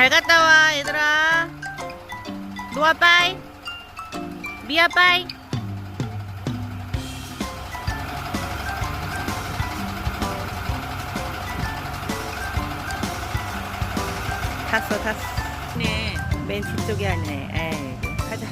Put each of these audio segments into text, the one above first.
잘 갔다 와 얘들아. 노아 빠이. 미아 빠이. 탔어 탔어. 네 맨 뒤쪽에 앉네. 에이 가자.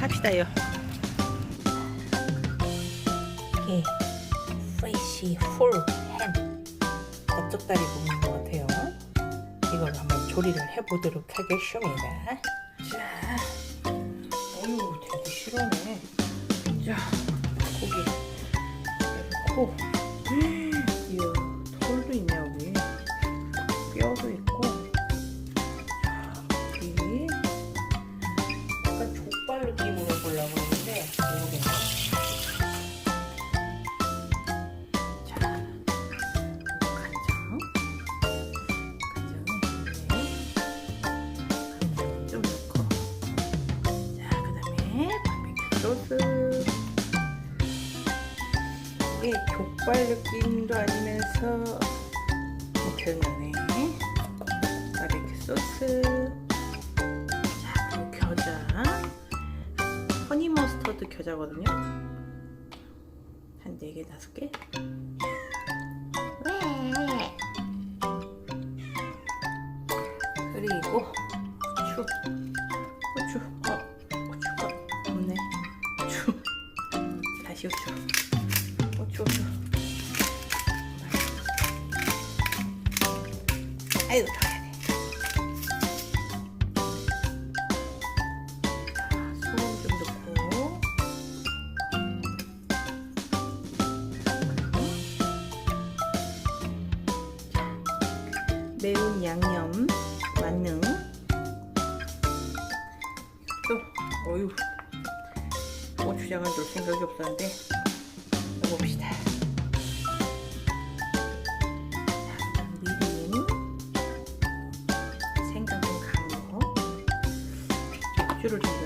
갑시다요. 이게 프레쉬 풀햄 저쪽 다리 부분인 것 같아요. 조리를 해보도록 하겠습니다. 자, 어유 되게 실하네. 자, 고기 넣고, 족발 느낌도 아니면서 뭐 별로네. 바비큐 소스. 자, 겨자. 허니 머스터드 겨자거든요. 한 4개, 5개? 왜? 그리고 후 매운 양념 마늘 또 어유 고추장을 넣을 생각이 없었는데 넣어봅시다. 자, 미림 생강 좀 간거 육주를 좀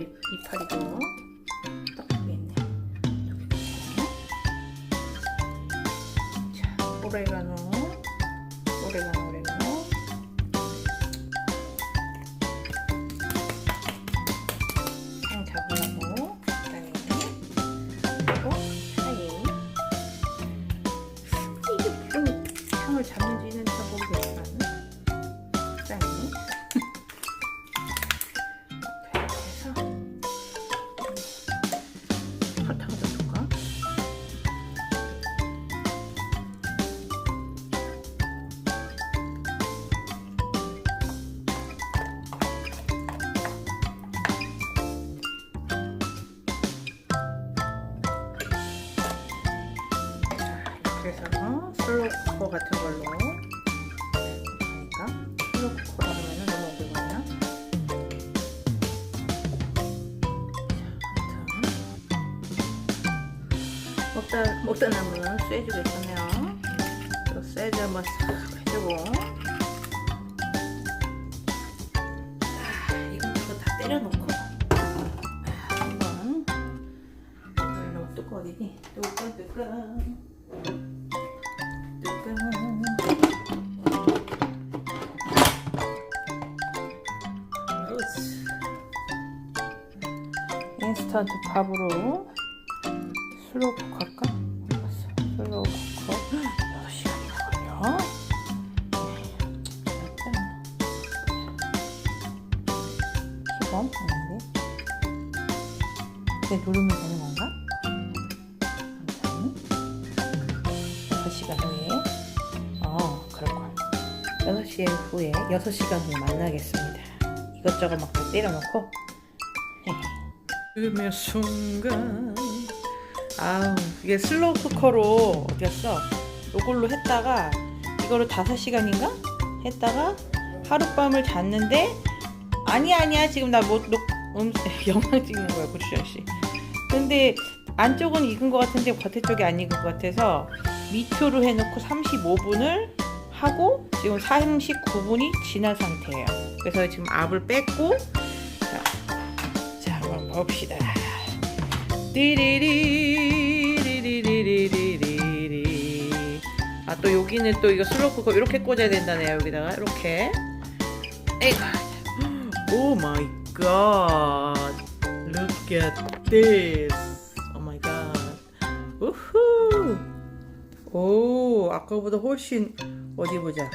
자, 요리 이파리도 슬로코커 하면 너무 아무튼 먹다 먹다 남은 쇠죽 있었네요. 또 쇠죽 한번 싹 해주고. 때려놓고. 아, 한번. 너무? 뚜껑 뚜껑 인스턴트 밥으로 슬로우 쿠커 할까? 슬로우 쿠커 6시간이 걸려 시범 아닌데 이제 누르면 되는 건가? 아무튼 6시간 후에 5시 후에 6시간 후에 만나겠습니다. 이것저것 막다 때려놓고 지금의 순간 아우 이게 슬로우 쿠커로 어디였어? 요걸로 했다가 이거를 5시간인가? 했다가 하룻밤을 잤는데 아니야 아니야 지금 나뭐 음, 영상 찍는 거야 고추장 씨 근데 안쪽은 익은 것 같은데 겉에 쪽이 안 익은 것 같아서 미초로 해놓고 35분을 하고 지금 39분이 지난 상태예요. 그래서 지금 압을 뺐고 봅시다. 띠리리리리리리리리 아 또 여기는 또 이거 슬로우쿠커 이렇게 꽂아야 된다네요 여기다가. 이렇게. 에이구. 오 마이 갓 Look at this. Oh my god. 우후. 오 아까보다 훨씬 어디 보자.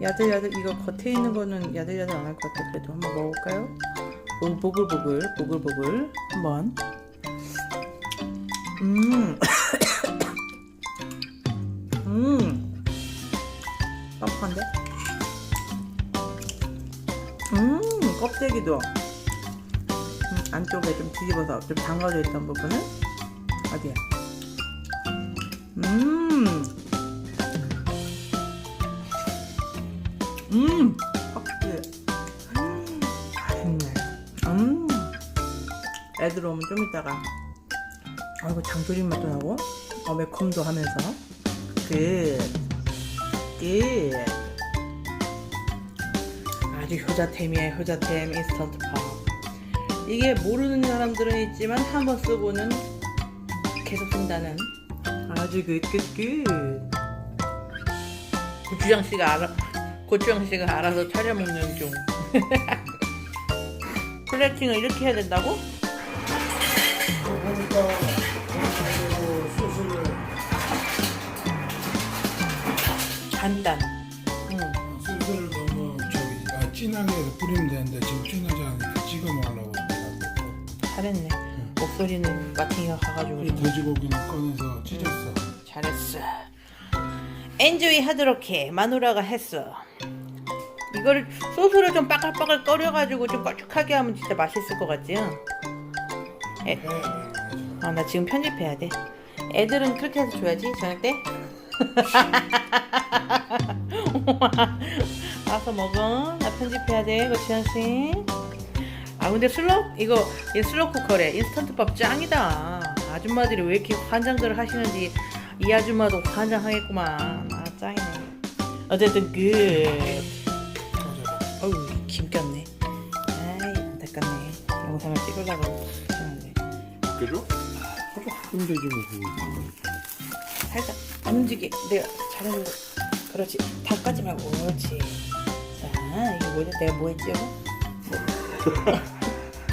야들야들 이거 겉에 있는 거는 야들야들 안 할 것 같아. 그래도 한번 먹어볼까요? 오 보글보글 보글보글 한번 음 음. 뻑한데? 음, 껍데기도 음, 안쪽에 좀 뒤집어서 좀 담가져 있던 부분은 어디야? 음, 음, 애들 오면 좀 이따가. 아이고 장조림 맛도 나고 어 매콤도 하면서. 그 굿. 아주 효자템이에요 효자템 인스턴트 팝 이게 모르는 사람들은 있지만 한 번 쓰고는 계속 쓴다는. 아주 굿굿굿 고추장 씨가 알아 고추장 씨가 알아서 차려 먹는 중. 플레이팅을 이렇게 해야 된다고? 간단 응. 소스를 너무 저기 아, 진하게 뿌리면 되는데 지금 진하지 않으니까 찍어 먹으려고 잘했네 목소리는 마팅이가 가가지고 이 돼지고기는 꺼내서 찢었어 잘했어. 엔조이 하도록 해. 마누라가 했어. 이거를 소스를 좀 빠글빠글 끓여가지고 좀 걸쭉하게 하면 진짜 맛있을 것 같지? 에, 해 아, 나 지금 편집해야 돼. 애들은 그렇게 해서 줘야지, 저녁 때. 와서 먹어. 나 편집해야 돼, 고치현 씨. 아, 근데 슬로 이거 이 슬로 쿠커래. 인스턴트밥 짱이다. 아줌마들이 왜 이렇게 환장들을 하시는지 이 아줌마도 환장하겠구만. 아, 짱이네. 어쨌든 굿. 맞아 어우, 김 꼈네. 아이, 안타깝네. 영상을 찍으려고 했는데. 그죠? 근데 좀 살짝 안 움직여. 내가 잘해줘. 그렇지. 다 까지 말고. 그렇지. 자, 이거 뭐냐? 내가 뭐 했지?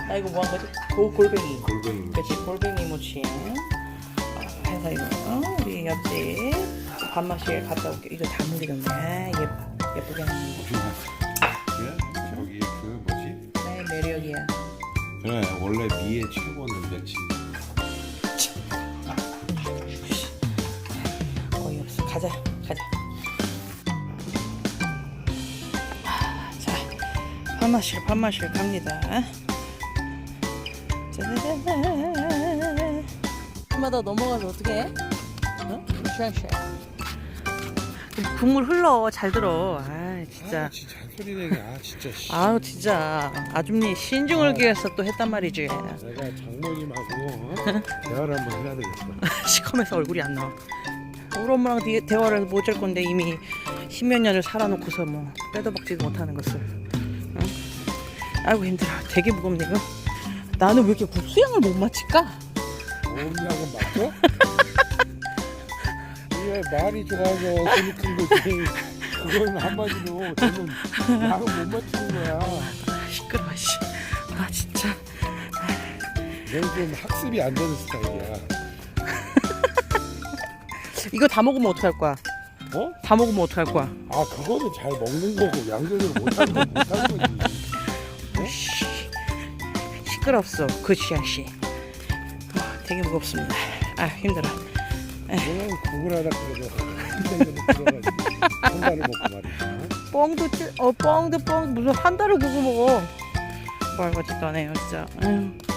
나 이거 뭐 한 거지? 고, 골뱅이. 골뱅이 그렇지. 골뱅이 무침. 아, 해서 이거 어, 우리 옆집 밥맛실 갔다 올게. 이거 다. 아, 예뻐. 예쁘게 하는 그래? 저기 그 뭐지? 거. 나의 매력이야. 그래 원래 미의 최고 밥맛실, 밥맛실 갑니다. 짜자잔. 마다 넘어가서 어떻게 해? 어? 쉐쉐. 국물 흘러. 잘 들어. 아, 진짜. 아 진짜 한 소리 내게 아 진짜 씨. 아우, 진짜. 아줌니 신중을 기해서 또 했단 말이지. 내가 장모님하고 어? 대화를 한번 해야 되겠어 시커매서 얼굴이 안 나와. 우리 엄마랑 대- 대화를 못 할 건데 이미 십몇 년을 살아놓고서 뭐 빼도 박지도 못하는 것을. 응? 아이고 힘들어. 되게 무겁네 이거. 나는 왜 이렇게 국수향을 못 맡을까? 몸량은 맞죠? 이게 말이 좋아서 큰 거지 그건 한마디로 저는 양을 못 맞추는 거야 아, 시끄러워 씨. 아 진짜. 넌좀 학습이 안 되는 스타일이야 이거 다 먹으면 어떡할 거야? 어? 다 먹으면 어떡할 거야? 아 그거는 잘 먹는 거고 양조를 못하는 건 못하는 거지 씨. 시끄럽소 그치야 씨. 아, 되게 무겁습니다. 아 힘들어. 들어가지고 한발을 먹고 말이야 뻥도 찌, 어 뻥도 뻥 무슨 한 달을 구워 먹어 말 같지도 않아요 진짜. 끝